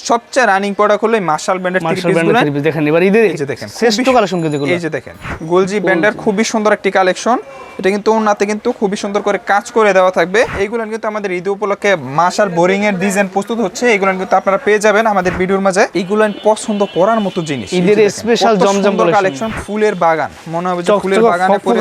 সবচেয়ে running product হলো martial ব্র্যান্ডের থ্রি মার্শাল পিস ব্র্যান্ডের দেখেন এবার ঈদের এই যে দেখেন, শ্রেষ্ঠ কালেকশন কিন্তু এই যে দেখেন গোলজি ব্র্যান্ডের খুবই সুন্দর একটি কালেকশন এটা কিন্তু ওনাতে কিন্তু খুবই সুন্দর করে কাজ করে দেওয়া থাকবে। এইগুলো কিন্তু আমাদের ঈদ উপলক্ষে মার্শাল বোরিং এর ডিজাইন প্রস্তুত হচ্ছে। এগুলো কিন্তু আপনারা পেয়ে যাবেন আমাদের ভিডিওর মাঝে। এইগুলো পছন্দ করার মতো জিনিস। ঈদের special জমজম কালেকশন ফুলের বাগান। মনে হবে যে ফুলের বাগানে পরে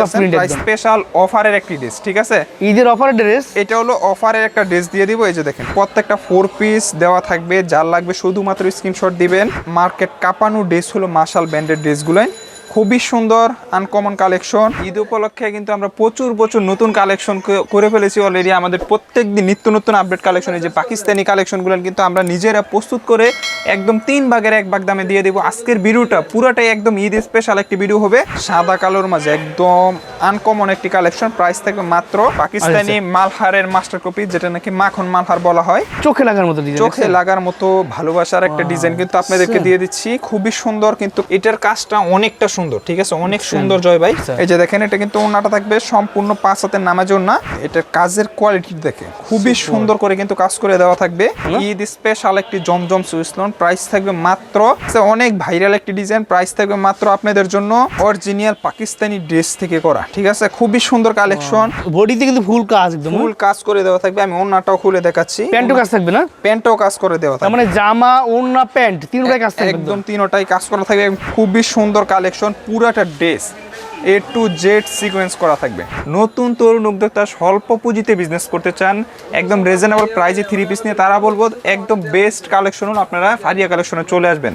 স্পেশাল অফারের একটি ড্রেস ঠিক আছে? ঈদের অফার ড্রেস এটা হলো অফারের একটা ড্রেস দিয়ে দিব। এই যে দেখেন প্রত্যেকটা ফোর পিস দেওয়া থাকবে। যার লাগবে শুধুমাত্র স্ক্রিনশট দিবেন। মার্কেট কাঁপানো ড্রেস হলো মার্শাল ব্র্যান্ডের ড্রেসগুলোই খুবই সুন্দর আনকমন কালেকশন ঈদ উপলক্ষে কিন্তু আমরা প্রচুর প্রচুর নতুন কালেকশন করে ফেলেছি অলরেডি আমাদের প্রত্যেক দিন নিত্য নতুন আপডেট কালেকশন এই যে পাকিস্তানি কালেকশনগুলো কিন্তু আমরা নিজেরা প্রস্তুত করে একদম তিন ভাগের এক ভাগ দামে দিয়ে দেবো। আজকের ভিডিওটা পুরোটাই একদম ঈদ স্পেশাল একটি ভিডিও হবে। সাদা কালোর মাঝে একদম আনকমন একটি কালেকশন প্রাইস থাকবে মাত্র পাকিস্তানি মালহারের মাস্টার কপি যেটা নাকি মাখন মালহার বলা হয়। চোখে লাগার মতো চোখে লাগার মতো ভালোবাসার একটা ডিজাইন কিন্তু আপনাদেরকে দিয়ে দিচ্ছি। খুবই সুন্দর কিন্তু এটার কাজটা অনেকটা সুন্দর ঠিক আছে? অনেক সুন্দর জয় ভাই। আচ্ছা। এই যে দেখেন এটা কিন্তু ওনাটা থাকবে সম্পূর্ণ পাঁচ হাতের নামাজের না এটার কাজের কোয়ালিটি দেখে খুবই সুন্দর। করে কিন্তু কাজ করে দেওয়া থাকবে। ঈদ স্পেশাল একটি জমজম সুইসলন প্রাইস থাকবে মাত্র সে অনেক ভাইরাল একটি ডিজাইন প্রাইস থাকবে মাত্র আপনাদের জন্য অরিজিনাল পাকিস্তানি ড্রেস থেকে করা ঠিক আছে? খুবই সুন্দর কালেকশন বডিতে কিন্তু ফুল কাজ একদম ফুল কাজ করে দেওয়া থাকবে আমি ওনাটাও খুলে দেখাচ্ছি। প্যান্টও কাজ থাকবে না? প্যান্টও কাজ করে দেওয়া থাকবে। মানে জামা ওড়না প্যান্ট তিনটাই কাজ থাকবে একদম। তিনোটাই কাজ করা থাকবে খুবই সুন্দর কালেকশন পুরাটা dress. A to Z sequence করা থাকবে। নতুন তরুণ উদ্যোক্তা স্বল্প পুঁজিতে বিজনেস করতে চান একদম রিজনেবল প্রাইজে থ্রি পিস নিয়ে তারা বলব একদম বেস্ট কালেকশন হলো আপনারা ফারিয়া কালেকশনে চলে আসবেন।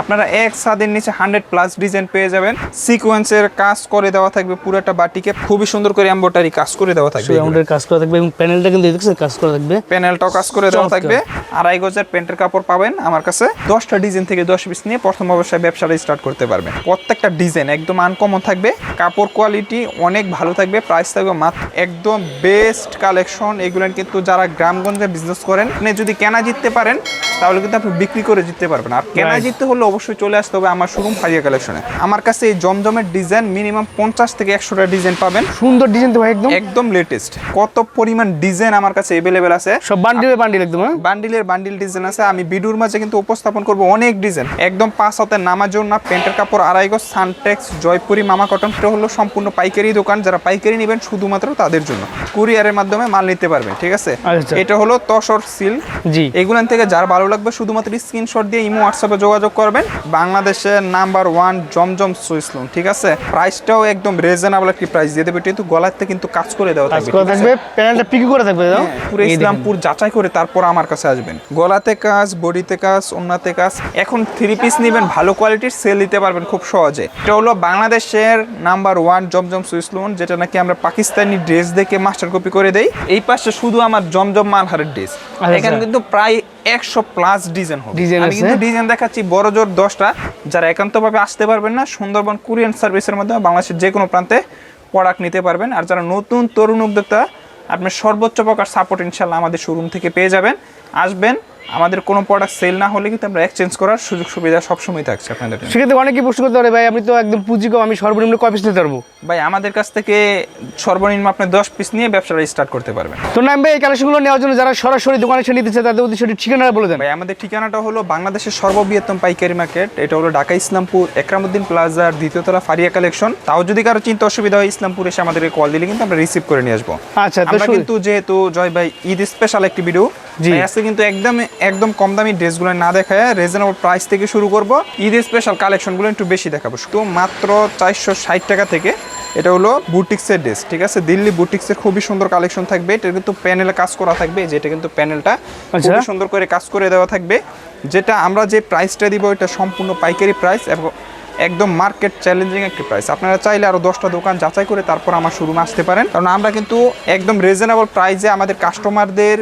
আপনারা এক ছাদের নিচে হান্ড্রেড প্লাস ডিজাইন পেয়ে যাবেন। সিকোয়েন্সের কাজ করে দেওয়া থাকবে পুরাটা বাটিকে। খুবই সুন্দর করে এম্বোটারি কাজ করে দেওয়া থাকবে। রাউন্ডের কাজ করা থাকবে এবং প্যানেলটা কিন্তু দেখছেন কাজ করা থাকবে। প্যানেলটাও কাজ করে দেওয়া থাকবে। আড়াই গজের প্যান্টের কাপড় পাবেন আমার কাছে। দশটা ডিজাইন থেকে দশ পিস নিয়ে প্রথম অবস্থায় ব্যবসাটা স্টার্ট করতে পারবেন। প্রত্যেকটা ডিজাইন একদম আনকমন থাকবে। কাপড় কোয়ালিটি অনেক ভালো থাকবে প্রাইস থাকবে মাত্র একদম বেস্ট কালেকশন এগুলো কিন্তু যারা গ্রামগঞ্জে বিজনেস করেন আপনি যদি কেনা জিততে পারেন তাহলে কিন্তু আপনি বিক্রি করে জিততে পারবেন। আর কেনা জিততে হলে অবশ্যই চলে আসতে হবে আমার শোরুম ফারিয়া কালেকশনে আমার কাছে এই জমজমের ডিজাইন মিনিমাম পঞ্চাশ থেকে একশোটা ডিজাইন পাবেন। সুন্দর ডিজাইন তো একদম। একদম লেটেস্ট কত পরিমাণ ডিজাইন আমার কাছে অ্যাভেলেবেল আছে? সব বান্ডিলে বান্ডিল একদম বান্ডিলের বান্ডিল ডিজাইন আছে। আমি ভিডিওর মাঝে কিন্তু উপস্থাপন করব অনেক ডিজাইন একদম পাঁচ হাতের নামার জন্য প্যান্টের কাপড় আড়াই গজ সানটেক্স জয়পুরি মামা কটন এটা হলো সম্পূর্ণ পাইকারি দোকান। যারা পাইকারি নেবেন শুধুমাত্র তাদের জন্য। কুরিয়ারের মাধ্যমে মাল নিতে পারবেন ঠিক আছে? আচ্ছা। এটা হলো তসর সিল্ক। জি। এগুলান থেকে যার ভালো লাগবে শুধুমাত্র স্ক্রিনশট দিয়ে ইমো হোয়াটসঅ্যাপে যোগাযোগ করবেন। বাংলাদেশের নাম্বার ওয়ান জমজম সুইসলুন ঠিক আছে? প্রাইসটাও একদম রিজনেবল একটি প্রাইস দিয়ে দেবে কিন্তু গলাতে কিন্তু কাজ করে দেওয়া কাজ থাকবে প্যানেলটা পিকি করে থাকবে দাও। হ্যাঁ, পুরো ইসলামপুর যাচাই করে তারপর আমার কাছে আসবেন। গলাতে কাজ বডিতে কাজ ওন্নাতে কাজ এখন থ্রি পিস নেবেন ভালো কোয়ালিটির সেল দিতে পারবেন খুব সহজে। এটা হলো বাংলাদেশের নাম্বার ওয়ান জমজম সুইসলুন যেটা নাকি আমরা পাকিস্তানি ড্রেস দেখে মাস্টার কপি করে দেই। এই পাশে শুধু আমার জমজম মালহারের ড্রেস। আচ্ছা। এখানে কিন্তু প্রায় একশো প্লাস ডিজাইন হবে। আমি কিন্তু ডিজাইন দেখাচ্ছি বড় জোর দশটা। যারা একান্তভাবে আসতে পারবেন না সুন্দরবন কুরিয়ান সার্ভিসের মাধ্যমে বাংলাদেশের যে কোনো প্রান্তে প্রোডাক্ট নিতে পারবেন। আর যারা নতুন তরুণ উদ্যোক্তা আপনি সর্বোচ্চ প্রকার সাপোর্ট ইনশাল্লাহ আমাদের শোরুম থেকে পেয়ে যাবেন। আসবেন আমাদের কোনো প্রোডাক্ট সেল না হলে কিন্তু আমরা এক্সচেঞ্জ করার সুযোগ সুবিধা সবসময় থাকছে আপনাদের সেক্ষেত্রে অনেকেই প্রশ্ন করতে পারে ভাই আমি তো একদম পুঁজি কম আমি সর্বনিম্ন কয় পিস নিতে পারব? ভাই আমাদের কাছ থেকে সর্বনিম্ন আপনি দশ পিস নিয়ে ব্যবসাটা স্টার্ট করতে পারবেন। তো নাম ভাই এই কালেকশনগুলো নেওয়ার জন্য যারা সরাসরি দোকানে এসে নিতে চায় তাদের উদ্দেশ্যে ঠিকানাটা বলে দেন। ভাই আমাদের ঠিকানাটা হলো বাংলাদেশের সর্ববৃহত্তম পাইকারি মার্কেট। এটা হলো ঢাকা ইসলামপুর একরামুদ্দিন প্লাজার দ্বিতীয়তলা ফারিয়া কালেকশন। তাও যদি কারও চিন্তা অসুবিধা হয় ইসলামপুর এসে আমাদেরকে কল দিলে কিন্তু আমরা রিসিভ করে নিয়ে আসব। আচ্ছা আমরা কিন্তু যেহেতু জয় ভাই ঈদ স্পেশাল একটি ভিডিও জি। আজকে কিন্তু একদম একদম কম দামি ড্রেসগুলো না দেখায় রিজনেবল প্রাইস থেকে শুরু করব। ঈদ স্পেশাল কালেকশনগুলো একটু বেশি দেখাবো। শুধু মাত্র চারশো ষাট টাকা থেকে এটা হলো বুটিক্সের ড্রেস ঠিক আছে? দিল্লি বুটিক্সের খুবই সুন্দর কালেকশন থাকবে। এটা কিন্তু প্যানেলে কাজ করা থাকবে। যেটা কিন্তু প্যানেলটা আচ্ছা। খুবই সুন্দর করে কাজ করে দেওয়া থাকবে। যেটা আমরা যে প্রাইসটা দিব এটা সম্পূর্ণ পাইকারি প্রাইস এবং একদম মার্কেট চ্যালেঞ্জিং একটি প্রাইস আপনারা চাইলে আরও দশটা দোকান যাচাই করে তারপর আমার শোরুমে আসতে পারেন। কারণ আমরা কিন্তু একদম রিজনেবল প্রাইসে আমাদের কাস্টমারদের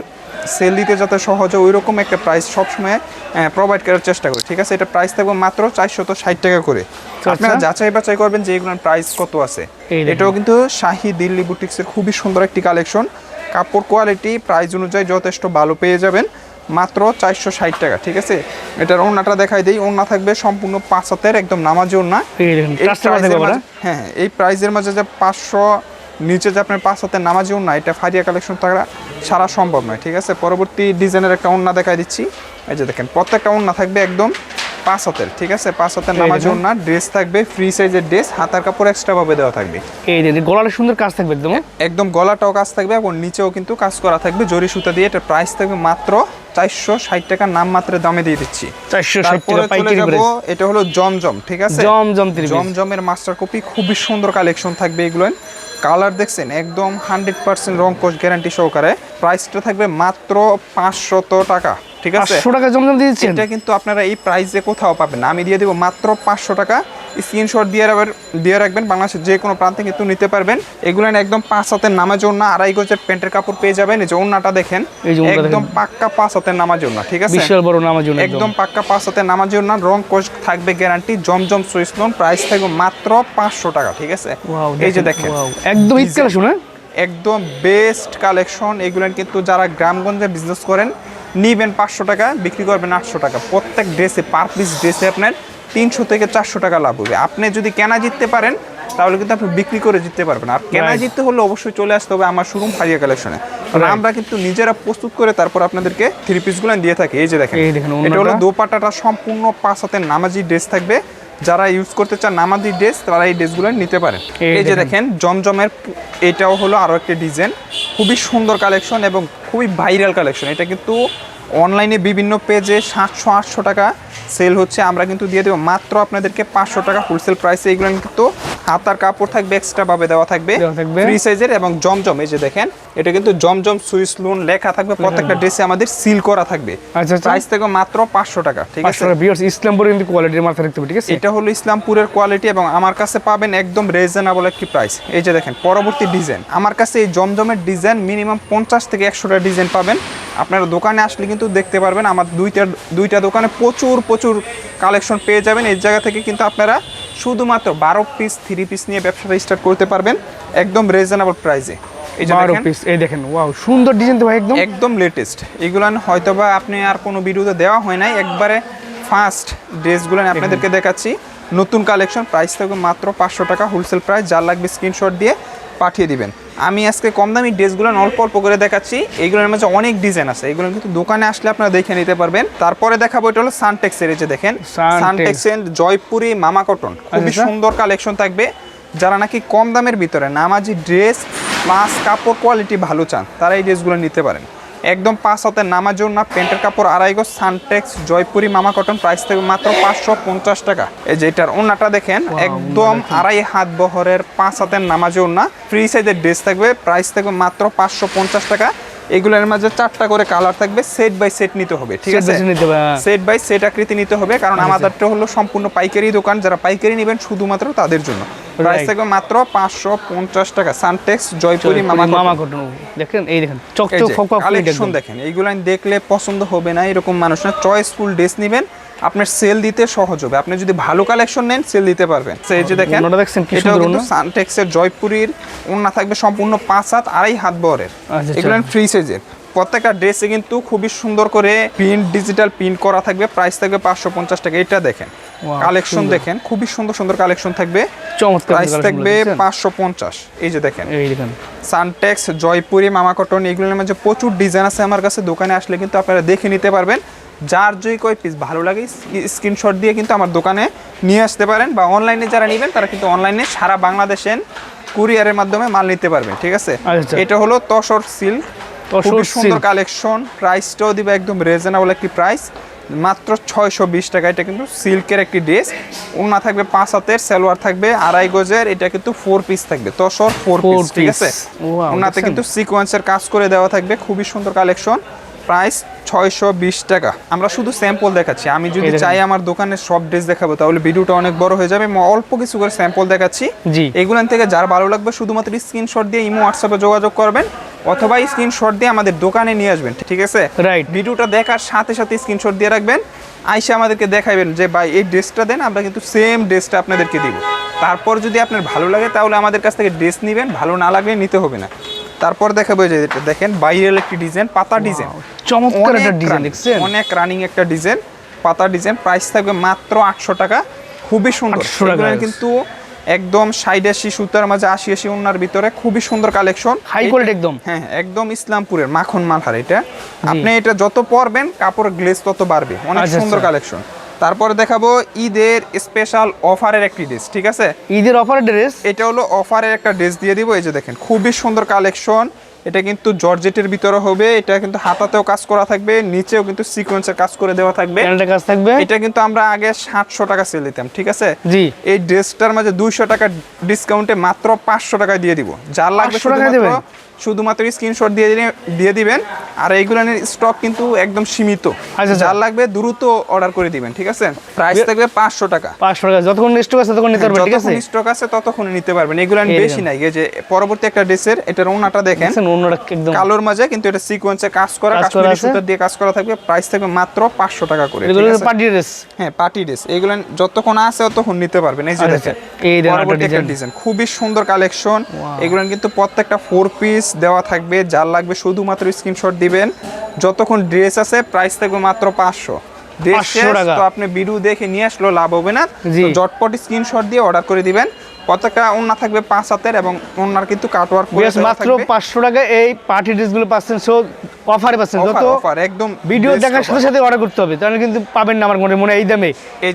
সেল দিতে যাতে সহজ ওই রকম একটা প্রাইস সবসময় প্রোভাইড করার চেষ্টা করি ঠিক আছে? এটা প্রাইস থাকবে মাত্র চারশত ষাট টাকা করে। আচ্ছা। আপনারা যাচাই বাছাই করবেন যে এগুলোর প্রাইস কত আছে। এটাও কিন্তু শাহি দিল্লি বুটিক্সের খুবই সুন্দর একটি কালেকশন কাপড় কোয়ালিটি প্রাইস অনুযায়ী যথেষ্ট ভালো পেয়ে যাবেন মাত্র চারশো ষাট টাকা ঠিক আছে? এটার ওড়নাটা দেখাই দিই ওড়না থাকবে সম্পূর্ণ পাঁচ হাতের একদম নামাজি হ্যাঁ হ্যাঁ, এই প্রাইজের মাঝে যে পাঁচশো নিচে যে আপনার পাঁচ হাতের নামাজি ওড়না এটা ফারিয়া কালেকশন থাকা সারা সম্ভব নয় ঠিক আছে? পরবর্তী ডিজাইনের একটা ওড়না দেখাই দিচ্ছি। এই যে দেখেন প্রত্যেকটা ওন্না থাকবে একদম পাঁচ হাতের ঠিক আছে? পাঁচ হাতের নামাজ দেখেন। ড্রেস থাকবে ফ্রি সাইজের ড্রেস হাতার কাপড় এক্সট্রা ভাবে দেওয়া থাকবে। এই যে গলাটা সুন্দর কাজ থাকবে একদম হ্যাঁ? একদম গলাটাও কাজ থাকবে এবং নিচেও কিন্তু কাজ করা থাকবে। জরি সুতা দিয়ে এটা প্রাইস থাকবে মাত্র চারশো ষাট টাকার নাম মাত্র দামে দিয়ে দিচ্ছি। চারশো ষাট টাকা পাইকারি এটা হলো জমজম ঠিক আছে? জমজম জমজমের মাস্টার কপি খুবই সুন্দর কালেকশন থাকবে এগুলো কালার দেখছেন একদম হান্ড্রেড পার্সেন্ট রং কোচ গ্যারান্টি সহকারে। প্রাইসটা থাকবে মাত্র পাঁচশত টাকা। ঠিক আছে? পাঁচশো টাকা জমজম দিয়ে দিচ্ছেন? এটা কিন্তু আপনারা এই প্রাইসে কোথাও পাবেন না। আমি দিয়ে দেবো মাত্র পাঁচশো টাকা। স্ক্রিনশট দিয়ে রাখবেন দিয়ে রাখবেন। বাংলাদেশের যে কোনো প্রান্তে কিন্তু নিতে পারবেন। এগুলো একদম পাঁচ হাতের নামাজ ওড়না আড়াই গজের প্যান্টের কাপড় পেয়ে যাবেন। এই যে ওড়নাটা দেখেন একদম পাক্কা পাঁচ হাতের নামাজ ওড়না ঠিক আছে? বিশাল বড় নামার জন্য একদম পাক্কা পাঁচ হাতের নামাজ ওড়না রং কোচ থাকবে guarantee Zamzam Swiss lawn price থাকবে মাত্র পাঁচশো টাকা ঠিক আছে? এই যে দেখেন একদম কালেকশন হ্যাঁ? একদম বেস্ট কালেকশন এগুলো কিন্তু যারা গ্রামগঞ্জে বিজনেস করেন নিবেন পাঁচশো টাকা বিক্রি করবেন আটশো টাকা। প্রত্যেক ড্রেসে পার পিস ড্রেসে আপনার তিনশো থেকে চারশো টাকা লাভ হবে। আপনি যদি কেনা জিততে পারেন তাহলে কিন্তু আপনি বিক্রি করে জিততে পারবেন। আর কেনা জিততে হলে অবশ্যই চলে আসতে হবে আমার শোরুম ফাইয়া কালেকশনে কারণ আমরা কিন্তু নিজেরা প্রস্তুত করে তারপর আপনাদেরকে থ্রি পিসগুলো দিয়ে থাকি। এই যে দেখেন এটা হলো দোপাটাটা সম্পূর্ণ পাঁচ হাতের নামাজি ড্রেস থাকবে। যারা ইউজ করতে চান নামাজি ড্রেস তারা এই ড্রেসগুলো নিতে পারেন। এই যে দেখেন। জমজমের এটাও হলো আরও একটি ডিজাইন খুবই সুন্দর কালেকশন এবং খুবই ভাইরাল কালেকশন এটা কিন্তু অনলাইনে বিভিন্ন পেজে সাতশো আটশো টাকা সেল হচ্ছে। আমরা কিন্তু দিয়ে দেবো। মাত্র আপনাদেরকে পাঁচশো টাকা হোলসেল প্রাইসে এইগুলো কিন্তু হাতার কাপড় থাকবে এক্সট্রা ভাবে দেওয়া থাকবে। ফ্রি সাইজের এবং জমজম এই যে দেখেন এটা কিন্তু জমজম সুইস লোন লেখা থাকবে প্রত্যেকটা ড্রেসে আমাদের সিল করা থাকবে। আচ্ছা, আচ্ছা। প্রাইস থেকে মাত্র পাঁচশো টাকা ঠিক আছে? পাঁচশো টাকা। বিয়ার্স ইসলামপুর কিন্তু কোয়ালিটির মাথা রাখতে হবে ঠিক আছে? এটা হলো ইসলামপুরের কোয়ালিটি এবং আমার কাছে পাবেন একদম রিজনেবল একটি প্রাইস এই যে দেখেন পরবর্তী ডিজাইন আমার কাছে এই জমজমের ডিজাইন মিনিমাম পঞ্চাশ থেকে একশোটা ডিজাইন পাবেন। আপনারা দোকানে আসলে কিন্তু দেখতে পারবেন আমার দুইটা দুইটা দোকানে প্রচুর প্রচুর কালেকশন পেয়ে যাবেন। এই জায়গা থেকে কিন্তু আপনারা শুধুমাত্র বারো পিস থ্রি পিস নিয়ে ব্যবসাটা স্টার্ট করতে পারবেন একদম রিজনেবল প্রাইসে বারো পিস এই দেখেন ওয়াও সুন্দর ডিজাইন তো একদম। একদম লেটেস্ট এগুলো হয়তো বা আপনি আর কোনো ভিডিওতে দেওয়া হয় নাই। একবারে ফার্স্ট ড্রেসগুলো আপনাদেরকে দেখাচ্ছি। নতুন কালেকশন প্রাইস থাকবে মাত্র পাঁচশো টাকা। হোলসেল প্রাইস যার লাগবে স্ক্রিনশট দিয়ে পাঠিয়ে দিবেন। আমি আজকে কম দামি ড্রেসগুলো অল্প অল্প করে দেখাচ্ছি। এইগুলোর মাঝে অনেক ডিজাইন আছে। এইগুলো কিন্তু দোকানে আসলে আপনারা দেখে নিতে পারবেন। তারপরে দেখাবো এটা হলো সানটেক্সের এই যে দেখেন। সানটেক্স সানটেক্সের জয়পুরি মামা কটন। খুবই আচ্ছা। সুন্দর কালেকশন থাকবে। যারা নাকি কম দামের ভিতরে নামাজি ড্রেস প্লাস কাপড় কোয়ালিটি ভালো চান তারা এই ড্রেসগুলো নিতে পারেন। একদম পাঁচ হাতের নামার জন্য প্যান্টের কাপড় আড়াই গজ সানটেক্স জয়পুরি মামা কটন প্রাইস থেকে মাত্র পাঁচশো পঞ্চাশ টাকা। এই যে এটার ওনাটা দেখেন একদম আড়াই হাত বহরের পাঁচ হাতের নামাজে ওনা ফ্রি সাইজের ড্রেস থাকবে প্রাইস থাকবে মাত্র পাঁচশো পঞ্চাশ টাকা। এগুলোর মাঝে চারটা করে কালার থাকবে সেট বাই সেট নিতে হবে ঠিক আছে? হ্যাঁ। সেট বাই সেট আকৃতি নিতে হবে কারণ আমাদেরটা হলো সম্পূর্ণ পাইকারি দোকান যারা পাইকারি নেবেন শুধুমাত্র তাদের জন্য। প্রাইস থাকবে মাত্র পাঁচশো পঞ্চাশ টাকা। সানটেক্স জয়পুরি মামা মামা কটন দেখেন এই দেখেন চকচক ফকফক কালেকশন দেখেন এইগুলো দেখলে পছন্দ হবে না এরকম মানুষ না। চয়েসফুল ড্রেস নেবেন আপনার সেল দিতে সহজ হবে। আপনি যদি ভালো কালেকশন নেন সেল দিতে পারবেন। এই যে দেখেন ওনাটা দেখছেন কি কিন্তু সানটেক্সের জয়পুরীর ওড়না থাকবে সম্পূর্ণ পাঁচ হাত আড়াই হাত বহরের আচ্ছা, এগুলো ফ্রি সাইজের প্রত্যেকটা ড্রেসে কিন্তু খুবই সুন্দর করে প্রিন্ট ডিজিটাল প্রিন্ট করা থাকবে। প্রাইস থাকবে পাঁচশো পঞ্চাশ টাকা। এটা দেখেন। কালেকশন দেখেন। খুবই সুন্দর সুন্দর কালেকশন থাকবে। চমৎকার প্রাইস থাকবে পাঁচশো পঞ্চাশ। এই যে দেখেন। সানটেক্স জয়পুরি মামা কটন এগুলোর মধ্যে প্রচুর ডিজাইন আছে আমার কাছে। দোকানে আসলে কিন্তু আপনারা দেখে নিতে পারবেন। যার যেই কয় পিস ভালো লাগে স্ক্রিনশট দিয়ে কিন্তু আমার দোকানে নিয়ে আসতে পারেন বা অনলাইনে যারা নেবেন তারা কিন্তু অনলাইনে সারা বাংলাদেশের কুরিয়ারের মাধ্যমে মাল নিতে পারবেন। ঠিক আছে? আচ্ছা। এটা হলো তসর সিল্ক খুবই সুন্দর কালেকশন প্রাইসটাও দিবে একদম রিজনেবল একটি প্রাইস মাত্র ছয়শো বিশ টাকা। এটা কিন্তু সিল্কের একটি ড্রেস ওনা থাকবে পাঁচ হাতের সালোয়ার থাকবে আড়াই গজের। এটা কিন্তু ফোর পিস থাকবে। তসর ফোর পিস ঠিক আছে। ওনাতে কিন্তু সিকোয়েন্সের কাজ করে দেওয়া থাকবে। খুবই সুন্দর কালেকশন প্রাইস ছয়শো বিশ টাকা। আমরা শুধু স্যাম্পল দেখাচ্ছি। আমি যদি চাই আমার দোকানে সব ড্রেস দেখাবো তাহলে ভিডিওটা অনেক বড় হয়ে যাবে। অল্প কিছু করে স্যাম্পল দেখাচ্ছি। জি। এগুলান থেকে যার ভালো লাগবে শুধুমাত্র স্ক্রিনশট দিয়ে ইমো হোয়াটসঅ্যাপে যোগাযোগ করবেন। অথবা স্ক্রিনশট দিয়ে আমাদের দোকানে নিয়ে আসবেন ঠিক আছে? রাইট ভিডিওটা দেখার সাথে সাথে স্ক্রিনশট দিয়ে রাখবেন। আইসা আমাদেরকে দেখাবেন যে ভাই এই ড্রেসটা দেন আমরা কিন্তু সেম ড্রেসটা আপনাদেরকে দিব। তারপর যদি আপনার ভালো লাগে তাহলে আমাদের কাছ থেকে ড্রেস নেবেন ভালো না লাগলে নিতে হবে না। তারপর দেখাবো যে এটা দেখেন বাইরের একটি ডিজাইন পাতা ডিজাইন চমৎকার একটা ডিজাইন দেখছেন? অনেক রানিং একটা ডিজাইন পাতা ডিজাইন প্রাইস থাকবে মাত্র আটশো টাকা। খুবই সুন্দর। 800 টাকা, এগুলো yes. কিন্তু একদম সাইড এসি সুতার মাঝে আশি আশি ওনার ভিতরে। খুবই সুন্দর কালেকশন। হাই কোয়ালিটি একদম। হ্যাঁ হ্যাঁ, একদম ইসলামপুরের মাখন মালহার এটা। আপনি এটা যত পরবেন কাপড় গ্লেজ তত বাড়বে। অনেক আচ্ছা, সুন্দর আচ্ছা। কালেকশন। তারপরে দেখাবো ঈদের স্পেশাল অফারের একটি ড্রেস ঠিক আছে? ঈদের অফারের ড্রেস এটা হলো অফারের একটা ড্রেস দিয়ে দিব। এই যে দেখেন খুবই সুন্দর কালেকশন। এটা কিন্তু জর্জেটের ভিতরে হবে এটা কিন্তু হাতাতেও কাজ করা থাকবে নিচেও কিন্তু সিকোয়েন্সের কাজ করে দেওয়া থাকবে। কাজ থাকবে? এটা কিন্তু আমরা আগে সাতশো টাকা সেল দিতাম ঠিক আছে? জি। এই ড্রেসটার মাঝে দুইশো টাকা ডিসকাউন্টে মাত্র পাঁচশো টাকায় দিয়ে দিব। যার লাগবে 500 টাকায় শুধুমাত্র স্ক্রিনশট দিয়ে দিয়ে দিবেন। আর এইগুলোর স্টক কিন্তু একদম সীমিত। আচ্ছা। যার লাগবে দ্রুত অর্ডার করে দিবেন ঠিক আছে? প্রাইস থাকবে পাঁচশো টাকা। পাঁচশো টাকা। যতক্ষণ স্টক আছে ততক্ষণ নিতে পারবেন ঠিক আছে? যতক্ষণ স্টক আছে ততক্ষণ নিতে পারবেন। এগুলো বেশি নাই। এই যে পরবর্তী একটা ড্রেসের এটার ওনাটা দেখেন। অন্যটা একদম কালোর মাঝে কিন্তু এটা সিকোয়েন্সে কাজ করা কাশ্মীরি। সুতা দিয়ে কাজ করা থাকবে। প্রাইস থাকবে মাত্র পাঁচশো টাকা করে এগুলো পার্টি ড্রেস হ্যাঁ পার্টি ড্রেস এগুলো যতক্ষণ আছে ততক্ষণ নিতে পারবেন। এই যে আচ্ছা, দেখেন। এই ডিজাইন খুবই সুন্দর কালেকশন এগুলো কিন্তু প্রত্যেকটা ফোর পিস দেওয়া থাকবে যার লাগবে শুধুমাত্র স্ক্রিনশট দিবেন। যতক্ষণ ড্রেস আছে প্রাইস থাকবে মাত্র পাঁচশো। ড্রেস 500 টাকা। তো আপনি ভিডিও দেখে নিয়ে আসলো লাভ হবে না। জি। তো ঝটপট স্ক্রিনশট দিয়ে অর্ডার করে দিবেন। ওন্না থাকবে পাঁচ হাতের এবং কিন্তু কাটওয়ার্ক মাত্র পাঁচশো টাকা এই পার্টি ড্রেসগুলো পাচ্ছেন সো অফারে পাচ্ছেন। যত অফার একদম ভিডিও দেখার সাথে সাথে অর্ডার করতে হবে তাহলে কিন্তু পাবেন না আমার মনে মনে এই দামে।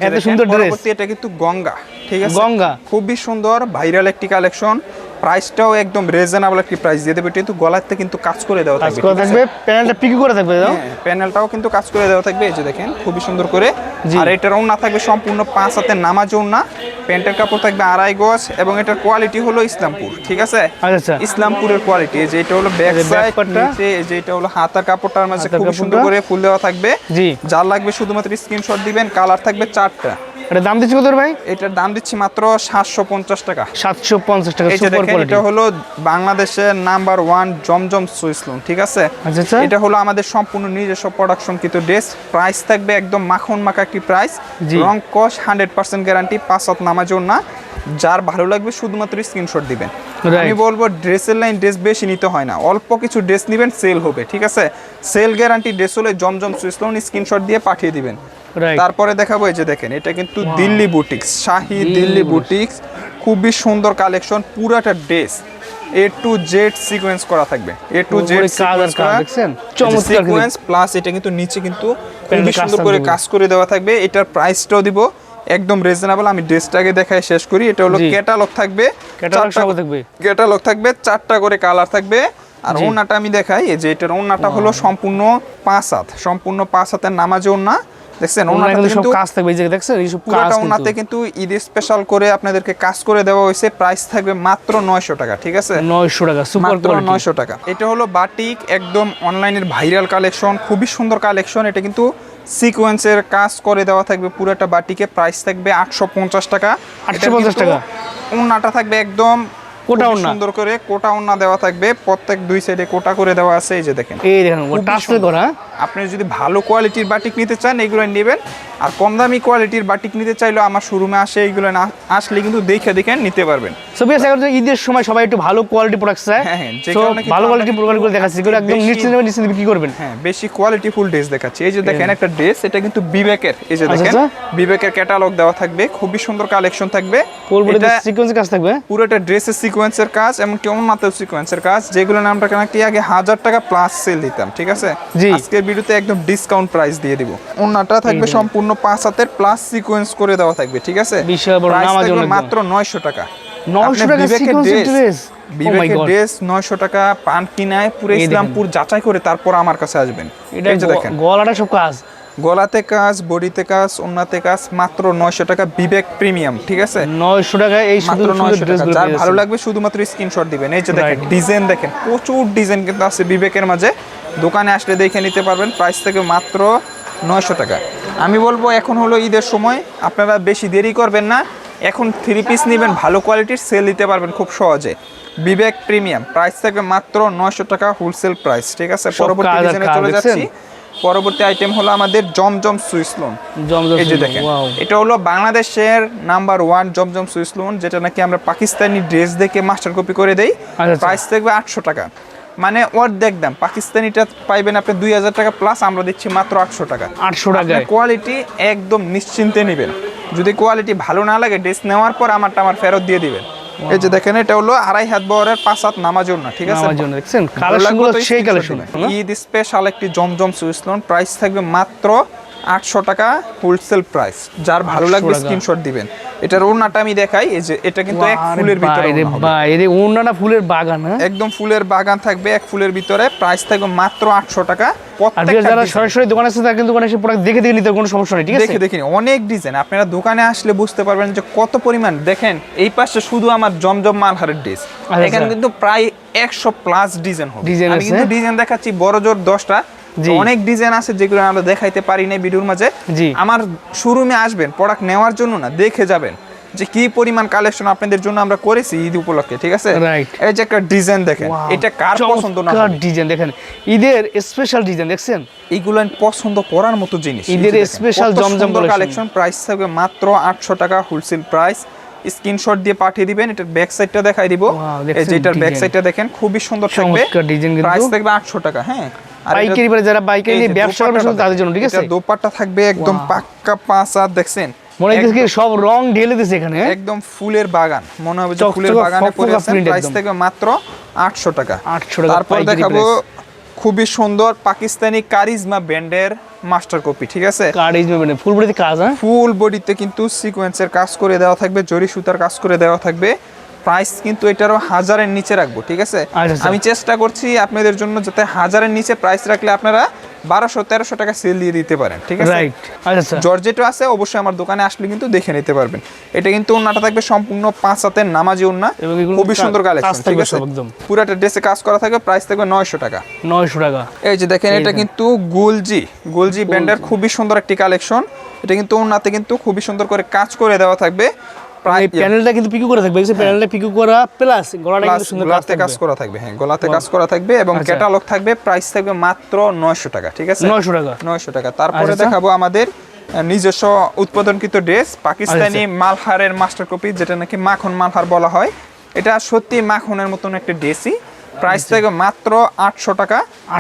এত সুন্দর ড্রেস এটা কিন্তু গঙ্গা ঠিক আছে? গঙ্গা। খুবই সুন্দর ভাইরাল একটি কালেকশন প্রাইসটাও একদম রিজনেবল একটি প্রাইস দিয়ে দেবে কিন্তু গলাতে কিন্তু কাজ করে দেওয়া থাকবে করা ঠিক আছে? থাকবে প্যানেলটা পিকি করে থাকবে না? হ্যাঁ, প্যানেলটাও কিন্তু কাজ করে দেওয়া থাকবে এই যে দেখেন খুবই সুন্দর করে। আর এটার ওন্না থাকবে সম্পূর্ণ পাঁচ হাতের নামাজ ওন্না প্যান্টের কাপড় থাকবে আড়াই গজ এবং এটার কোয়ালিটি হলো ইসলামপুর ঠিক আছে? আচ্ছা আচ্ছা। ইসলামপুরের কোয়ালিটি এই যে এটা হলো ব্যাক যে সাইড নিচে এই যে এটা হলো হাতার কাপড়টার মাঝে খুব সুন্দর করে ফুল দেওয়া থাকবে। জি। যার লাগবে শুধুমাত্র স্ক্রিনশট দিবেন কালার থাকবে চারটা। এটা দাম দিচ্ছি কত ভাই? এটার দাম দিচ্ছি মাত্র সাতশো পঞ্চাশ টাকা। সাতশো পঞ্চাশ টাকা এই সুপার কোয়ালিটি এটা হলো বাংলাদেশের নাম্বার ওয়ান জমজম সুইসলুন ঠিক আছে? আচ্ছা আচ্ছা। এটা হলো আমাদের সম্পূর্ণ নিজস্ব প্রোডাকশন কিন্তু ড্রেস প্রাইস থাকবে একদম মাখন মাখা একটি প্রাইস। রং কস হান্ড্রেড পার্সেন্ট গ্যারান্টি পাঁচ সাত নামাজও না। যার ভালো লাগবে শুধুমাত্র স্ক্রিনশট দিবেন। আমি বলব ড্রেসের লাইন ড্রেস বেশি নিতে হয় না। অল্প কিছু ড্রেস নেবেন সেল হবে ঠিক আছে? সেল গ্যারান্টি ড্রেস হলে জমজম সুইসলুন স্ক্রিনশট দিয়ে পাঠিয়ে দিবেন। তারপরে দেখাবো এই যে দেখেন এটা কিন্তু দিল্লি বুটিক্স শাহি দিল্লি বুটিক্স খুবই সুন্দর কালেকশন পুরাটা dress A to Z sequence করা থাকবে এ টু জেড দেখছেন? চমৎকার সিকোয়েন্স প্লাস এটা কিন্তু নিচে কিন্তু খুবই সুন্দর করে কাজ করে দেওয়া থাকবে এটার প্রাইসটাও দিব একদম রিজনেবল আমি ড্রেসটাকে দেখায় শেষ করি এটা হলো। ক্যাটালগ থাকবে ক্যাটালগ থাকবে। ক্যাটালগ থাকবে চারটা করে কালার থাকবে আর। ওন্নাটা আমি দেখাই এই যে এটার ওন্নাটা হলো সম্পূর্ণ পাঁচ হাত সম্পূর্ণ পাঁচ হাতের নামাজে ওন্না দেখছেন সব কাজ থাকবে যে দেখছেন এই সব কাজ ওনাতে কিন্তু। ঈদ স্পেশাল করে আপনাদেরকে কাজ করে দেওয়া হয়েছে। প্রাইস থাকবে মাত্র নয়শো টাকা ঠিক আছে? নয়শো টাকা সুপার কোয়ালিটি নয়শো টাকা। এটা হলো বাটিক একদম অনলাইনের ভাইরাল কালেকশন খুবই সুন্দর কালেকশন এটা কিন্তু সিকোয়েন্সের কাজ করে দেওয়া থাকবে পুরোটা বাটিকে। প্রাইস থাকবে আটশো পঞ্চাশ টাকা। 850 টাকা। ওন্নাটা থাকবে একদম কোটা খুবই ওড়না। সুন্দর করে কোটা ওন্না দেওয়া থাকবে প্রত্যেক দুই সাইডে কোটা করে দেওয়া আছে এই যে দেখেন এই। করা আপনি যদি ভালো কোয়ালিটির বাটিক নিতে চান এগুলো নেবেন আর কম দামি কোয়ালিটির বাটিক নিতে চাইলেও আমার শোরুমে আসে এইগুলো না আসলে কিন্তু দেখে দেখে নিতে পারবেন। সো বেশ এখন ঈদের সময় সবাই একটু ভালো কোয়ালিটি প্রোডাক্ট চায় হ্যাঁ, হ্যাঁ, ভালো কোয়ালিটি প্রোডাক্টগুলো দেখাচ্ছি এগুলো একদম নিশ্চিত নিশ্চিত কি করবেন। হ্যাঁ বেশি কোয়ালিটি ফুল ড্রেস দেখাচ্ছি। এই যে দেখেন একটা ড্রেস এটা কিন্তু বিবেকের। এই যে আচ্ছা, দেখেন আচ্ছা। বিবেকের ক্যাটালগ দেওয়া থাকবে খুবই সুন্দর কালেকশন থাকবে। কাজ পুরোটা ড্রেসের সিকোয়েন্সের কাজ এমনকি অন্যতেও সিকোয়েন্সের কাজ যেগুলো আমরা নাকি আগে হাজার টাকা প্লাস সেল দিতাম ঠিক আছে? জি। আজকের ভিডিওতে একদম ডিসকাউন্ট প্রাইস দিয়ে দিব। অন্যটা থাকবে সম্পূর্ণ পাঁচ হাতের প্লাস সিকোয়েন্স করে দেওয়া থাকবে ঠিক আছে? বিশাল বড়। মাত্র নয়শো টাকা। 900 টাকা বিবেকের sequence dress- dress? Oh my বিবেকের ড্রেস নয়শো টাকা পান কিনায় পুরো ইসলামপুর যাচাই করে তারপর আমার কাছে আসবেন। এটা দেখেন। গলাটা সব কাজ। গলাতে কাজ বডিতে কাজ ওন্নাতে কাজ মাত্র নয়শো টাকা বিবেক প্রিমিয়াম ঠিক আছে? নয়শো টাকা এই মাত্র সুন্দর সুন্দর নয়শো টাকা। যার ভালো লাগবে শুধুমাত্র স্ক্রিনশট দিবেন। এই যে দেখেন ডিজাইন দেখেন প্রচুর ডিজাইন কিন্তু আছে বিবেকের মাঝে। দোকানে আসলে দেখে নিতে পারবেন প্রাইস থেকে মাত্র নয়শো টাকা। আমি বলব এখন হলো ঈদের সময় আপনারা বেশি দেরি করবেন না। এখন থ্রি পিস নেবেন ভালো কোয়ালিটির সেল দিতে পারবেন খুব সহজে। বিবেক প্রিমিয়াম প্রাইস থাকবে মাত্র নয়শো টাকা হোলসেল প্রাইস ঠিক আছে? পরবর্তী ডিজাইনে চলে? যাচ্ছি। পরবর্তী আইটেম হলো আমাদের জমজম সুইস লোন এই যে দেখেন এটা হলো বাংলাদেশের number one Zamzam Swiss lawn যেটা নাকি আমরা পাকিস্তানি ড্রেস দেখে মাস্টার কপি করে দেই। আচ্ছা। প্রাইস থাকবে আটশো টাকা। মানে অর্ধেক দাম। পাকিস্তানিটা পাইবেন আপনি দুই হাজার টাকা প্লাস আমরা দিচ্ছি মাত্র আটশো টাকা। আটশো টাকায়। কোয়ালিটি একদম নিশ্চিন্তে নেবেন। যদি কোয়ালিটি ভালো না লাগে ড্রেস নেওয়ার পর আমারটা আমার ফেরত দিয়ে দিবেন। এই যে দেখেন এটা হলো আড়াই হাত বহরের পাঁচ হাত নামাজুর না ঠিক আছে? দেখছেন? সেই কালেকশন ঈদ স্পেশাল একটি জমজম সুইস লোন প্রাইস থাকবে মাত্র আটশো টাকা হোলসেল প্রাইস যার ভালো লাগবে স্ক্রিনশট দিবেন। এটার ওড়নাটা আমি দেখাই এই যে এটা কিন্তু এক ফুলের ভিতরে বাইরে ওড়না হবে। বাইরে অন্যটা ফুলের বাগান হ্যাঁ? একদম ফুলের বাগান থাকবে এক ফুলের ভিতরে প্রাইস থাকবে মাত্র আটশো টাকা। যারা সরাসরি দোকানে আছে তারা কিন্তু দোকানে এসে প্রোডাক্ট দেখে দেখে নিতে কোনো সমস্যা নেই ঠিক আছে? দেখে দেখে অনেক ডিজাইন আপনারা দোকানে আসলে বুঝতে পারবেন যে কত পরিমাণ। দেখেন এই পাশে শুধু আমার জমজম মালহারের ড্রেস আচ্ছা। এখানে কিন্তু প্রায় একশো প্লাস ডিজাইন হবে। Design আমি কিন্তু ডিজাইন দেখাচ্ছি বড় জোর দশটা। অনেক ডিজাইন আছে যেগুলো আমরা দেখাইতে পারি না ভিডিওর মাঝে। জি। আমার শোরুমে আসবেন প্রোডাক্ট নেওয়ার জন্য না দেখে যাবেন যে কি পরিমাণ কালেকশন আপনাদের জন্য আমরা করেছি ঈদ উপলক্ষে ঠিক আছে? Right. এই যে একটা ডিজাইন দেখেন এটা কার পছন্দ না হবে? ডিজাইন দেখেন। ঈদের স্পেশাল ডিজাইন দেখছেন? এইগুলো পছন্দ করার মতো জিনিস ঈদের special জমজম কালেকশন প্রাইস থাকবে মাত্র আটশো টাকা হোলসেল প্রাইস স্ক্রিনশট দিয়ে পাঠিয়ে দিবেন এটার ব্যাক সাইডটা দেখাই দিব। এই যে এটার ব্যাক সাইডটা দেখেন খুবই সুন্দর থাকবে। প্রাইস থাকবে আটশো টাকা হ্যাঁ। পাইকারি বারে যারা নিয়ে ব্যবসা করবে তাদের জন্য ঠিক আছে? দোপাট্টা থাকবে একদম পাক্কা পাঁচ দেখছেন? মনে হচ্ছে সব রং ঢেলে দিছে এখানে হ্যাঁ? একদম ফুলের বাগান। মনে হবে যে ফুলের বাগানে পড়ে প্রাইস। থাকবে মাত্র আটশো টাকা। 800 টাকা তারপর দেখাবো খুবই সুন্দর পাকিস্তানি কারিজমা ব্যান্ডের মাস্টার কপি ঠিক আছে? কার্ড মানে ফুল বডিতে কাজ হ্যাঁ? ফুল বডিতে কিন্তু সিকোয়েন্সের কাজ করে দেওয়া থাকবে জরি সুতার কাজ করে দেওয়া থাকবে। প্রাইস কিন্তু এটারও হাজারের নিচে রাখব ঠিক আছে? আচ্ছা, আচ্ছা। আমি চেষ্টা করছি আপনাদের জন্য যাতে হাজারের নিচে প্রাইস রাখলে আপনারা বারোশো তেরোশো টাকা সেল দিয়ে দিতে পারেন ঠিক আছে? রাইট আচ্ছা জর্জেটও আছে অবশ্যই আমার দোকানে আসলে কিন্তু দেখে নিতে পারবেন। এটা কিন্তু ওন্নাটা থাকবে সম্পূর্ণ পাঁচ হাতের নামাজি এগুলো খুবই সুন্দর কালেকশন ঠিক আছে? একদম। পুরাটা ড্রেসে কাজ করা থাকবে প্রাইস থাকবে নয়শো টাকা। নয়শো টাকা। এই যে দেখেন এটা কিন্তু গুলজি গুলজি ব্যান্ডের খুবই সুন্দর একটি কালেকশন এটা কিন্তু ওনাতে কিন্তু খুবই সুন্দর করে কাজ করে দেওয়া থাকবে। প্যানেলটা কিন্তু পিকু করা থাকবে প্যানেলটা পিকু করা প্লাস গলাটা কিন্তু সুন্দর গলাতে কাজ করা থাকবে হ্যাঁ গলাতে কাজ করা থাকবে এবং আচ্ছা। ক্যাটালগ থাকবে প্রাইস থাকবে মাত্র নয়শো টাকা ঠিক আছে? 900 টাকা। নয়শো টাকা। তারপরে আচ্ছা। দেখাবো আমাদের নিজস্ব উৎপাদনকৃত ড্রেস পাকিস্তানি আচ্ছা। মালহারের মাস্টার কপি যেটা নাকি মাখন মালহার বলা হয়। এটা সত্যি মাখনের মতন একটা ড্রেসই প্রাইস থাকবে মাত্র আটশো টাকা।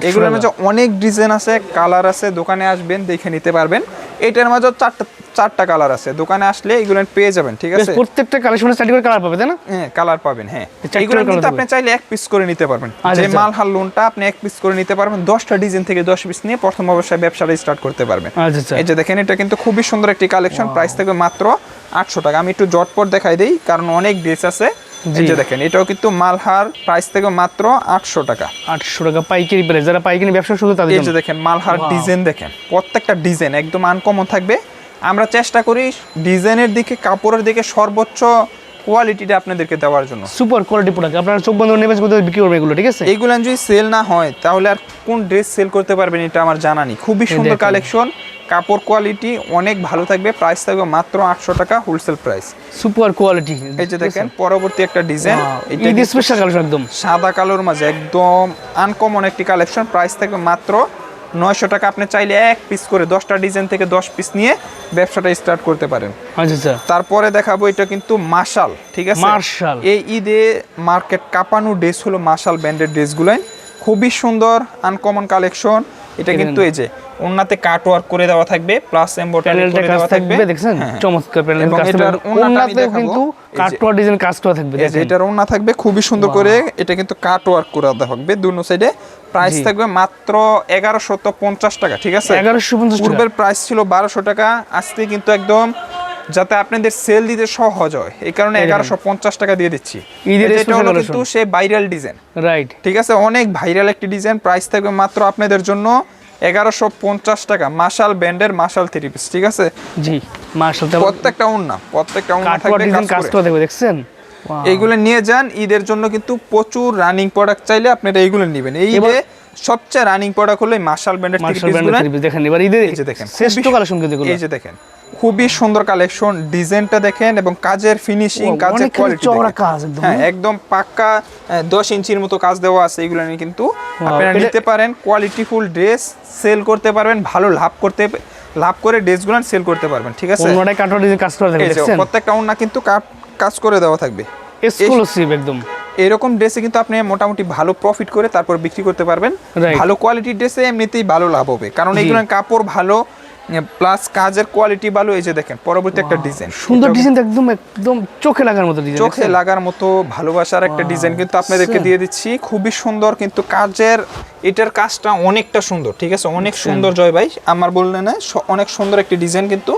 এগুলোর মধ্যে অনেক ডিজাইন আছে কালার আছে দোকানে আসবেন দেখে নিতে পারবেন। এটার মাঝে চারটা চারটা কালার আছে। দোকানে আসলে এগুলো পেয়ে যাবেন ঠিক আছে? প্রত্যেকটা কালেকশনের চারটি করে কালার পাবে তাই না? হ্যাঁ কালার পাবেন হ্যাঁ। চারটা এইগুলো colour কিন্তু আপনি চাইলে এক পিস করে নিতে পারবেন। আচ্ছা, যে আচ্ছা। মালহার লোনটা আপনি এক পিস করে নিতে পারবেন দশটা ডিজাইন থেকে দশ পিস নিয়ে প্রথম অবস্থায় ব্যবসাটা স্টার্ট করতে পারবেন। আচ্ছা এই যে দেখেন এটা কিন্তু খুবই সুন্দর একটি কালেকশন প্রাইস থাকবে মাত্র আটশো টাকা। আমি একটু জটপট দেখাই দিই কারণ অনেক ড্রেস আছে। এই যে দেখেন এটাও কিন্তু মালহার প্রাইস থেকে মাত্র আটশো টাকা। আটশো টাকা পাইকারি প্রাইস যারা পাইকারি ব্যবসা শুরু তাদের এই যে দেখেন মালহার ডিজাইন দেখেন প্রত্যেকটা ডিজাইন একদম আনকমন থাকবে। আমরা চেষ্টা করি ডিজাইনের দিকে কাপড়ের দিকে সর্বোচ্চ কোয়ালিটিটা আপনাদেরকে দেওয়ার জন্য। সুপার কোয়ালিটি প্রোডাক্ট আপনারা চোখ বন্ধ বিক্রি করবে এগুলো ঠিক আছে? এইগুলো যদি সেল না হয় তাহলে আর কোন ড্রেস সেল করতে পারবেন এটা আমার জানা নেই। খুবই সুন্দর কালেকশন কাপড় কোয়ালিটি অনেক ভালো থাকবে প্রাইস থাকবে মাত্র আটশো টাকা হোলসেল প্রাইস সুপার কোয়ালিটি। এই যে দেখেন পরবর্তী একটা ডিজাইন ঈদ স্পেশাল কালেকশন একদম। সাদা কালোর মাঝে একদম আনকমন একটি কালেকশন প্রাইস থাকবে মাত্র নয়শো টাকা আপনি চাইলে এক পিস করে দশটা ডিজাইন থেকে দশ পিস নিয়ে ব্যবসাটা স্টার্ট করতে পারেন। আচ্ছা আচ্ছা। তারপরে দেখাবো এটা কিন্তু মাশাল ঠিক আছে? মার্শাল। এই ঈদে মার্কেট কাঁপানো ড্রেস হলো মাশাল ব্র্যান্ডের ড্রেসগুলাই খুবই সুন্দর আনকমন কালেকশন এটা কিন্তু এই যে ওনাতে কাট ওয়ার্ক করে দেওয়া থাকবে প্লাস এমব্রয়ডারি করে দেওয়া থাকবে। দেখছেন? হ্যাঁ, হ্যাঁ। চমৎকার প্যানেল। কিন্তু এই যে- ডিজাইন কাজ করা থাকবে এই যে এটার ওনা থাকবে খুবই সুন্দর করে। এটা কিন্তু কাট ওয়ার্ক করে দেওয়া থাকবে দুনো সাইডে প্রাইস থাকবে মাত্র এগারোশো পঞ্চাশ টাকা ঠিক আছে? 1150 টাকা। পূর্বের প্রাইস ছিল বারোশো টাকা আজকে কিন্তু একদম যাতে আপনাদের সেল দিতে সহজ হয় এই কারণে এগারোশো পঞ্চাশ টাকা দিয়ে দিচ্ছি। এটা হলো কিন্তু সে ভাইরাল ডিজাইন রাইট ঠিক আছে? অনেক ভাইরাল একটি ডিজাইন প্রাইস থাকবে মাত্র আপনাদের জন্য এগারোশো পঞ্চাশ টাকা মাশাল ব্যান্ডের মাশাল থ্রি পিস ঠিক আছে? জি মার্শাল প্রত্যেকটা উন্না প্রত্যেকটা উন্না থাকবে কাজ করে। দেখছেন. এইগুলো নিয়ে যান ঈদের জন্য কিন্তু প্রচুর রানিং প্রোডাক্ট চাইলে আপনারা এইগুলো নেবেন। এই সবচেয়ে রানিং প্রোডাক্ট হলো মার্শাল ব্র্যান্ডের দেখেন এবার ঈদের এই যে দেখেন শ্রেষ্ঠ কালেকশন কিন্তু এই যে দেখেন খুবই সুন্দর কালেকশন ডিজাইনটা দেখেন এবং কাজের ফিনিশিং কাজের কোয়ালিটি হ্যাঁ একদম পাক্কা আহ, দশ ইঞ্চির মতো কাজ দেওয়া আছে এগুলো নিয়ে কিন্তু আপনারা নিতে পারেন। কোয়ালিটিফুল ড্রেস সেল করতে পারবেন ভালো লাভ করতে লাভ করে ড্রেসগুলো সেল করতে পারবেন ঠিক আছে? প্রত্যেকটা ওনা কিন্তু কাপ- কাজ করে দেওয়া থাকবে। এক্সক্লুসিভ একদম। এরকম ড্রেসে কিন্তু আপনি মোটামুটি ভালো প্রফিট করে তারপর বিক্রি করতে পারবেন। ভালো কোয়ালিটির ড্রেসে এমনিতেই ভালো লাভ হবে। কারণ জি। এইগুলো কাপড় ভালো প্লাস কাজের কোয়ালিটি ভালো এই যে দেখেন পরবর্তী একটা ডিজাইন সুন্দর ডিজাইন একদম একদম চোখে লাগার মতো ডিজাইন চোখে লাগার মতো ভালোবাসার একটা ডিজাইন কিন্তু আপনাদেরকে দিয়ে দিচ্ছি। খুবই সুন্দর কিন্তু কাজের এটার কাজটা অনেকটা সুন্দর ঠিক আছে? অনেক সুন্দর জয় ভাই। আমার বললেন না অনেক সুন্দর একটি ডিজাইন কিন্তু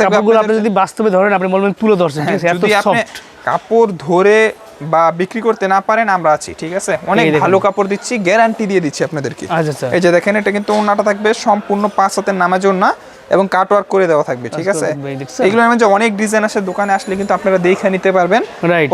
কাপড়গুলো আপনি যদি বাস্তবে ধরেন আপনি বলবেন তুলে ধরছেন হ্যাঁ, এত সফট কাপড় ধরে বা বিক্রি করতে না পারেন আমরা আছি ঠিক আছে? অনেক ভালো কাপড় দিচ্ছি গ্যারান্টি দিয়ে দিচ্ছি আপনাদেরকে। আচ্ছা আচ্ছা। এই যে দেখেন এটা কিন্তু ওনাটা থাকবে সম্পূর্ণ পাঁচ হাতের নামাজ না এবং কাট ওয়ার্ক করে দেওয়া থাকবে ঠিক আছে? দেবে, দেখছেন? এগুলোর মধ্যে অনেক ডিজাইন আছে দোকানে আসলে কিন্তু আপনারা দেখে নিতে পারবেন।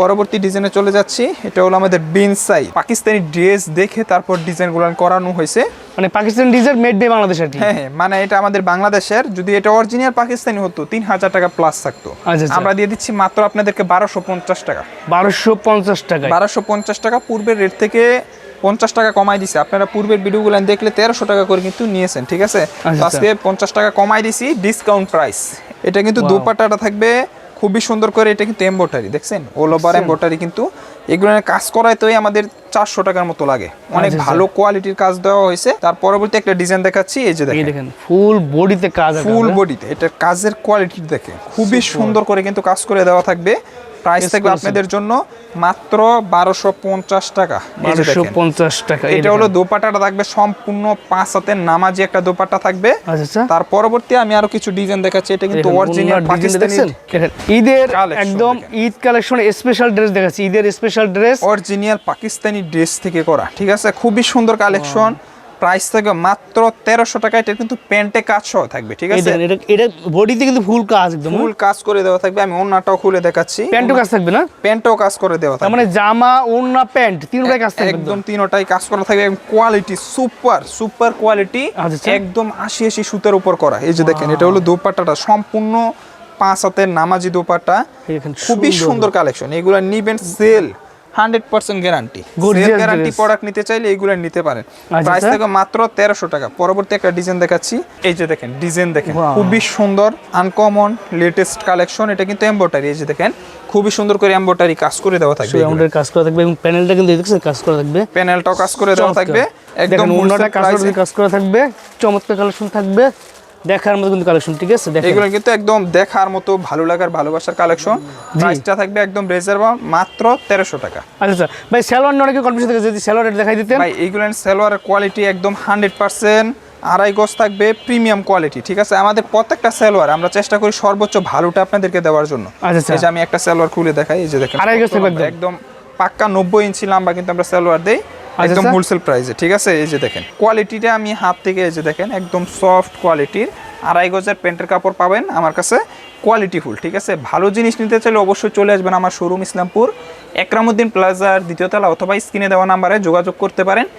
পরবর্তী ডিজাইনে চলে যাচ্ছি। এটা হলো আমাদের বিনসাই পাকিস্তানি ড্রেস দেখে তারপর ডিজাইনগুলো করানো হয়েছে। মানে Pakistan design made by Bangladesh আর কি? হ্যাঁ হ্যাঁ। মানে এটা আমাদের বাংলাদেশের যদি এটা অরিজিনাল পাকিস্তানি হতো তিন হাজার টাকা প্লাস থাকতো। আচ্ছা, আচ্ছা। আমরা দিয়ে দিচ্ছি মাত্র আপনাদেরকে বারোশো পঞ্চাশ টাকা। বারোশো পঞ্চাশ টাকায়। বারোশো পঞ্চাশ টাকা পূর্বের রেট থেকে পঞ্চাশ টাকা কমাই দিছে। আপনারা পূর্বের ভিডিওগুলো দেখলে তেরোশো টাকা করে কিন্তু নিয়েছেন ঠিক আছে? আচ্ছা। আজকে পঞ্চাশ টাকা কমাই দিছি ডিসকাউন্ট প্রাইস এটা কিন্তু Wow. দোপাট্টাটা থাকবে খুবই সুন্দর করে এটা কিন্তু এম্বোটারি দেখছেন? All over? এম্বোটারি কিন্তু এগুলো কাজ করায় তোই আমাদের চারশো টাকার মতো লাগে। অনেক আচ্ছা, ভালো কোয়ালিটির কাজ দেওয়া হয়েছে। তার পরবর্তী একটা ডিজাইন দেখাচ্ছি এই যে দেখেন। ফুল বডিতে কাজ ফুল। বডিতে এটার কাজের কোয়ালিটি দেখে খুবই সুন্দর করে কিন্তু কাজ করে দেওয়া থাকবে। প্রাইস থাকবে আপনাদের জন্য মাত্র বারোশো পঞ্চাশ টাকা। বারোশো। পঞ্চাশ টাকা এটা হলো দেখেন। দোপাট্টাটা থাকবে সম্পূর্ণ পাঁচ হাতের নামাজি একটা দোপাট্টা থাকবে। আচ্ছা আচ্ছা। তার পরবর্তী আমি আরও কিছু ডিজাইন দেখাচ্ছি। এটা কিন্তু অরিজিনাল পাকিস্তানি ঈদের একদম ঈদ কালেকশন স্পেশাল ড্রেস দেখাচ্ছি। ঈদের special dress original Pakistani dress থেকে করা ঠিক আছে? খুবই সুন্দর কালেকশন প্রাইস থাকবে মাত্র তেরোশো টাকা এটা কিন্তু প্যান্টে কাজ সহ থাকবে ঠিক আছে? এটা এটা বডিতে কিন্তু ফুল কাজ একদম ফুল কাজ করে দেওয়া থাকবে আমি অন্যটাও খুলে দেখাচ্ছি। প্যান্টও কাজ থাকবে না? প্যান্টও কাজ করে দেওয়া থাকবে। মানে জামা ওড়না প্যান্ট তিনটাই কাজ থাকবে একদম তিনটাই কাজ করা থাকবে কোয়ালিটি সুপার সুপার কোয়ালিটি। একদম আশি আশি সুতার উপর করা। এই যে দেখেন এটা হলো দোপাট্টাটা সম্পূর্ণ পাঁচ হাতের নামাজি দোপাট্টা। খুবই। সুন্দর। কালেকশন এগুলো নিবেন sale hundred percent guarantee. Guarantee product নিতে চাইলে এইগুলো নিতে পারেন। প্রাইস আচ্ছা। থেকে মাত্র তেরোশো টাকা। পরবর্তী একটা ডিজাইন দেখাচ্ছি। এই যে দেখেন ডিজাইন দেখেন। খুবই সুন্দর আনকমন লেটেস্ট কালেকশন এটা কিন্তু এম্বোটারি এই যে দেখেন। খুবই সুন্দর করে এম্বোটারি কাজ করে দেওয়া থাকবে। আমাদের কাজ করা থাকবে এবং প্যানেলটা কিন্তু দেখছেন কাজ করা থাকবে। প্যানেলটাও কাজ করে দেওয়া। থাকবে। একদম। কাজ করা থাকবে চমৎকার কালেকশন থাকবে। দেখার মতো কিন্তু কালেকশন ঠিক আছে? দেখেন। এগুলো কিন্তু একদম দেখার মতো ভালো লাগার ভালোবাসার কালেকশন প্রাইসটা থাকবে একদম রেজার্ভ মাত্র তেরোশো টাকা। আচ্ছা আচ্ছা। ভাই স্যালোয়ার নিয়ে অনেকে কনফিউশন থাকে যদি স্যালোয়ার দেখাই দিতেন। ভাই এইগুলো সালোয়ারের কোয়ালিটি একদম হান্ড্রেড পার্সেন্ট আড়াই গজ থাকবে প্রিমিয়াম কোয়ালিটি ঠিক আছে? আমাদের প্রত্যেকটা সালোয়ার আমরা চেষ্টা করি সর্বোচ্চ ভালোটা আপনাদেরকে দেওয়ার জন্য। আচ্ছা, আচ্ছা। এই যে আমি একটা সালোয়ার খুলে দেখাই এই যে দেখেন আড়াই গজ। একদম। পাক্কা নব্বই ইঞ্চি লম্বা কিন্তু আমরা সালোয়ার দেই। একদম আচ্ছা। হোলসেল প্রাইসে ঠিক আছে? এই যে দেখেন কোয়ালিটিটা আমি হাত থেকে এই যে দেখেন একদম সফট কোয়ালিটির আড়াই গজের প্যান্টের কাপড় পাবেন আমার কাছে কোয়ালিটি ফুল ঠিক আছে? ভালো জিনিস নিতে চাইলে অবশ্যই চলে আসবেন আমার শোরুম ইসলামপুর একরামুদ্দিন প্লাজার দ্বিতীয় তলা অথবা স্ক্রিনে দেওয়া নাম্বারে যোগাযোগ করতে পারেন।